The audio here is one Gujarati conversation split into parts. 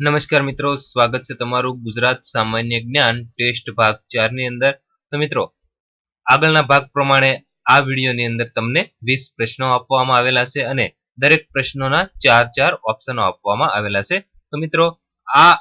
નમસ્કાર મિત્રો, સ્વાગત છે તમારું ગુજરાત સામાન્ય જ્ઞાન ટેસ્ટ ભાગ ચારની અંદર. તો મિત્રો, આગળના ભાગ પ્રમાણે આ વિડીયોની અંદર તમને વીસ પ્રશ્નો આપવામાં આવેલા છે અને દરેક પ્રશ્નોના ચાર ચાર ઓપ્શનો આપવામાં આવેલા છે. તો મિત્રો, આ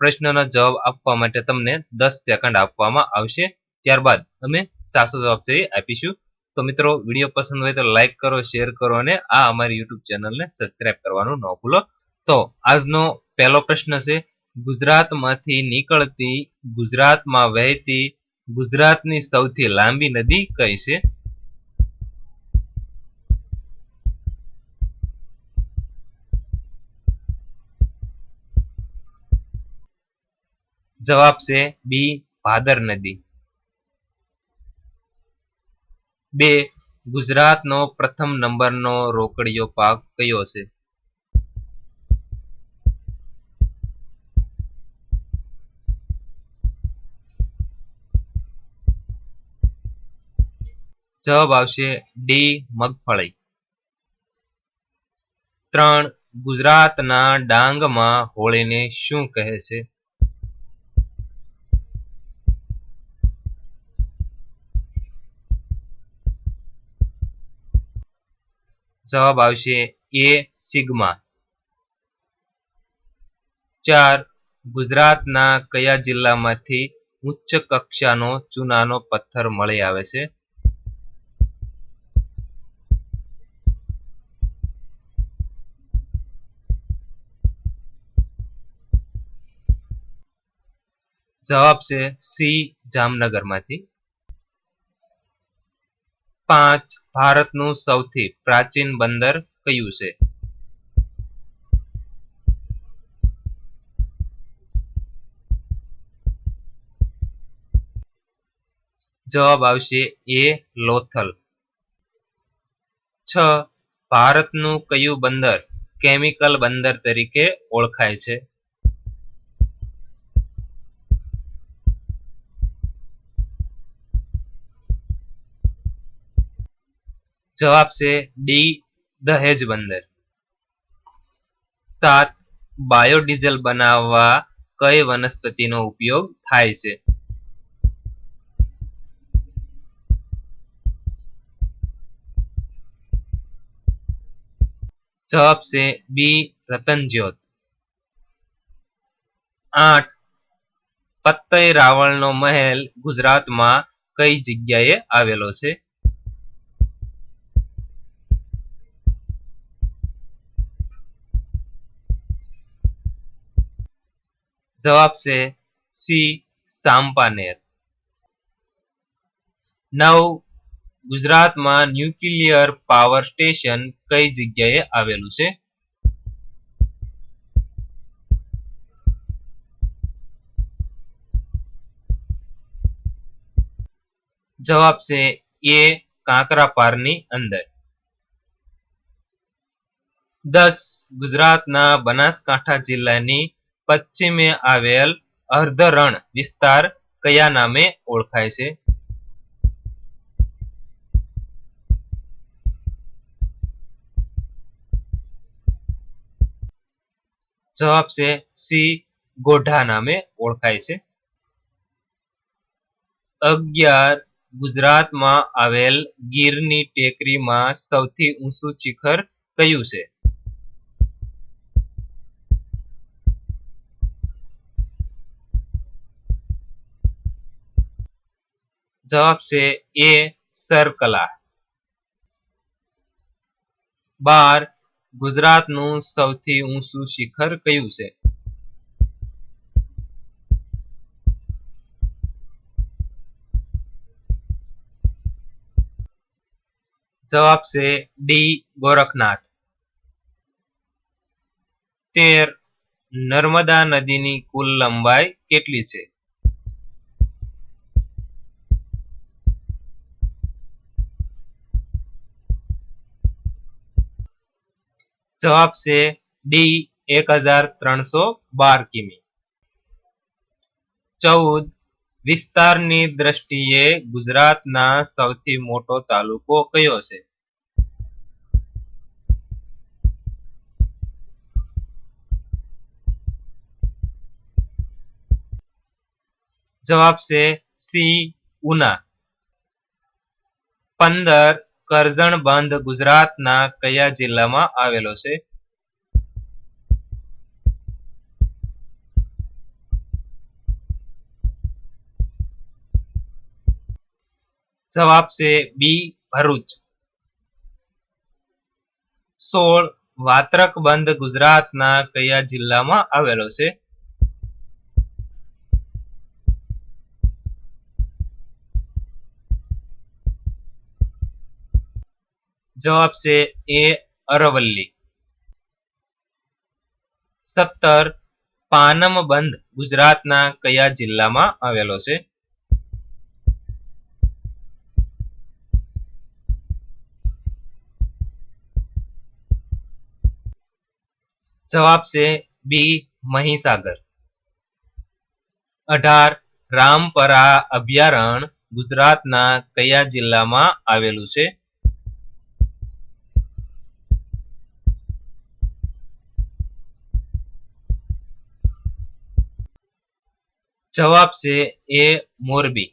પ્રશ્નોના જવાબ આપવા માટે તમને દસ સેકન્ડ આપવામાં આવશે. ત્યારબાદ અમે સાચો જવાબ છે આપીશું. તો મિત્રો, વીડિયો પસંદ હોય તો લાઈક કરો, શેર કરો અને આ અમારી યુટ્યુબ ચેનલને સબસ્ક્રાઇબ કરવાનું ન ભૂલો. તો આજનો પહેલો પ્રશ્ન છે, ગુજરાતમાંથી નીકળતી, ગુજરાતમાં વહેતી, ગુજરાતની સૌથી લાંબી નદી કઈ છે? જવાબ છે બી, ભાદર નદી. બે, ગુજરાતનો પ્રથમ નંબરનો રોકડિયો પાક કયો છે? જવાબ આવશે ડી, મગફળી. ત્રણ, ગુજરાતના ડાંગમાં હોળીને શું કહે છે? જવાબ આવશે એ, સિગ્મા. ચાર, ગુજરાતના કયા જિલ્લામાંથી ઉચ્ચ કક્ષાનો ચૂનાનો પથ્થર મળી આવે છે? જવાબ છે સી જામનગરમાંથી. પાંચ, ભારતનું સૌથી પ્રાચીન બંદર કયું છે? જવાબ આવશે એ લોથલ. છ, ભારતનું કયું બંદર કેમિકલ બંદર તરીકે ઓળખાય છે? જવાબ છે ડી દહેજ બંદર સાત, બાયોડીઝલ બનાવવા કઈ વનસ્પતિનો ઉપયોગ થાય છે? જવાબ છે બી રતનજ્યોત આઠ પત્તય રાવણનો મહેલ ગુજરાતમાં કઈ જગ્યાએ આવેલો છે? જવાબ છે સી સાંપાનેર નવ, ગુજરાતમાં ન્યુક્લિયર પાવર સ્ટેશન કઈ જગ્યાએ આવેલું છે? જવાબ છે એ, કાંકરાપારની અંદર. દસ, ગુજરાતના બનાસકાંઠા જિલ્લાની પશ્ચિમે આવેલ અર્ધરણ વિસ્તાર કયા નામે ઓળખાય છે? જવાબ છે સી, ગોઢા નામે ઓળખાય છે. અગિયાર, ગુજરાતમાં આવેલ ગીરની ટેકરીમાં સૌથી ઊંચું શિખર કયું છે? જવાબ છે એ સરકલા. બાર, ગુજરાતનું સૌથી ઊંચું શિખર કયું છે? જવાબ છે ડી, ગોરખનાથ. તેર, નર્મદા નદીની કુલ લંબાઈ કેટલી છે? जवाब से डी, एक हज़ार त्रन सो बार किमी। चौदह विस्तार दृष्टि गुजरात न सौटो तालुको कयो से? जवाब से सी, उना। पंदर કરજણ બંધ ગુજરાતના કયા જિલ્લામાં આવેલો છે? જવાબ છે બી, ભરૂચ. સોળ, વાત્રક બંધ ગુજરાતના કયા જિલ્લામાં આવેલો છે? જવાબ છે એ અરવલ્લી. સત્તર પાનમ બંધ ગુજરાતના કયા જિલ્લામાં આવેલો છે? જવાબ છે બી મહીસાગર. અઢાર રામપરા અભયારણ્ય ગુજરાતના કયા જિલ્લામાં આવેલું છે? જવાબ છે એ મોરબી.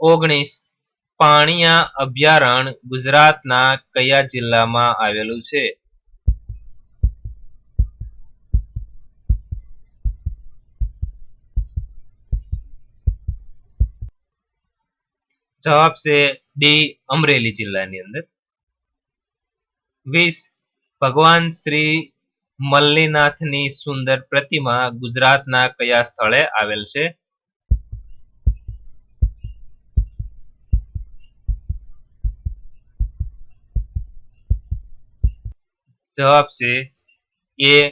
ઓગણીસ પાણીયા અભયારણ્ય ગુજરાતના કયા જિલ્લામાં આવેલું છે? જવાબ છે ડી અમરેલી જિલ્લાની અંદર. વીસ ભગવાન શ્રી મલ્લીનાથની સુંદર પ્રતિમા ગુજરાતના કયા સ્થળે આવેલ છે? જવાબ છે એ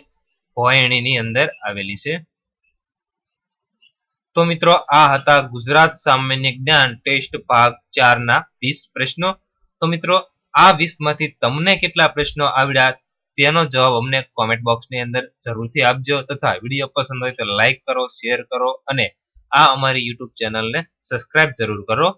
ભોયણીની અંદર આવેલી છે. તો મિત્રો, આ હતા ગુજરાત સામાન્ય જ્ઞાન ટેસ્ટ ભાગ ચાર ના વીસ પ્રશ્નો. તો મિત્રો, આ વીસમાંથી તમને કેટલા પ્રશ્નો આવડ્યા તેનો જવાબ અમને કોમેન્ટ બોક્સની અંદર જરૂરથી આપજો તથા વીડિયો પસંદ હોય તો લાઈક કરો શેર કરો અને આ અમારી યુટ્યુબ ચેનલને સબસ્ક્રાઇબ જરૂર કરો.